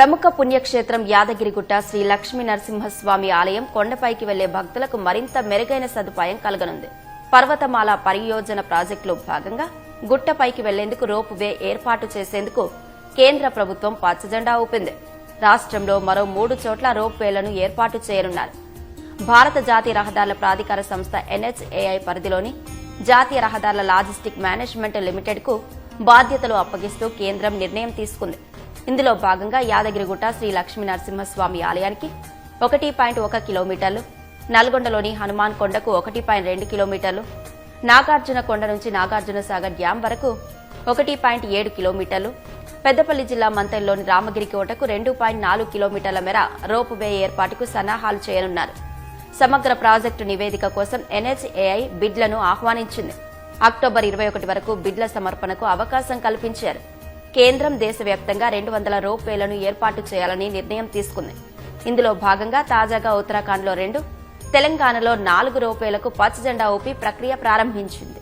ప్రముఖ పుణ్యక్షేత్రం యాదగిరిగుట్ట శ్రీ లక్ష్మీ నరసింహస్వామి ఆలయం కొండపైకి వెళ్ళే భక్తులకు మరింత మెరుగైన సదుపాయం కలగనుంది. పర్వతమాల పరియోజన ప్రాజెక్టులో భాగంగా గుట్టపైకి వెళ్ళేందుకు రోప్ వే ఏర్పాటు చేసేందుకు కేంద్ర ప్రభుత్వం పచ్చజెండా ఊపింది. రాష్ట్రంలో మరో మూడు చోట్ల రోప్ వేలను ఏర్పాటు చేయనున్నారు. భారత జాతీయ రహదారుల ప్రాధికార సంస్థ ఎన్హెచ్ఏఐ పరిధిలోని జాతీయ రహదారుల లాజిస్టిక్ మేనేజ్మెంట్ లిమిటెడ్కు బాధ్యతలు అప్పగిస్తూ కేంద్రం నిర్ణయం తీసుకుంది. ఇందులో భాగంగా యాదగిరిగుట్ట శ్రీ లక్ష్మీ నరసింహస్వామి ఆలయానికి ఒకటి పాయింట్ ఒక కిలోమీటర్లు నల్గొండలోని హనుమాన్ కొండకు ఒకటి పాయింట్ రెండు కిలోమీటర్లు నాగార్జున కొండ నుంచి నాగార్జున సాగర్ డ్యాం వరకు ఒకటి పాయింట్ ఏడు కిలోమీటర్లు పెద్దపల్లి జిల్లా మంతెల్లోని రామగిరి కోటకు రెండు పాయింట్ నాలుగు కిలోమీటర్ల మేర రోప్ వే ఏర్పాటుకు సన్నాహాలు చేయనున్నారు. సమగ్ర ప్రాజెక్టు నివేదిక కోసం ఎన్హెచ్ఏఐ బిడ్లను ఆహ్వానించింది. అక్టోబర్ ఇరవై ఒకటి వరకు బిడ్ల సమర్పణకు అవకాశం కల్పించారు. కేంద్రం దేశవ్యాప్తంగా రెండు వందల రోప్ వేలను ఏర్పాటు చేయాలని నిర్ణయం తీసుకుంది. ఇందులో భాగంగా తాజాగా ఉత్తరాఖండ్లో రెండు తెలంగాణలో నాలుగు రోపేలకు పచ్చజెండా ఊపి ప్రక్రియ ప్రారంభించింది.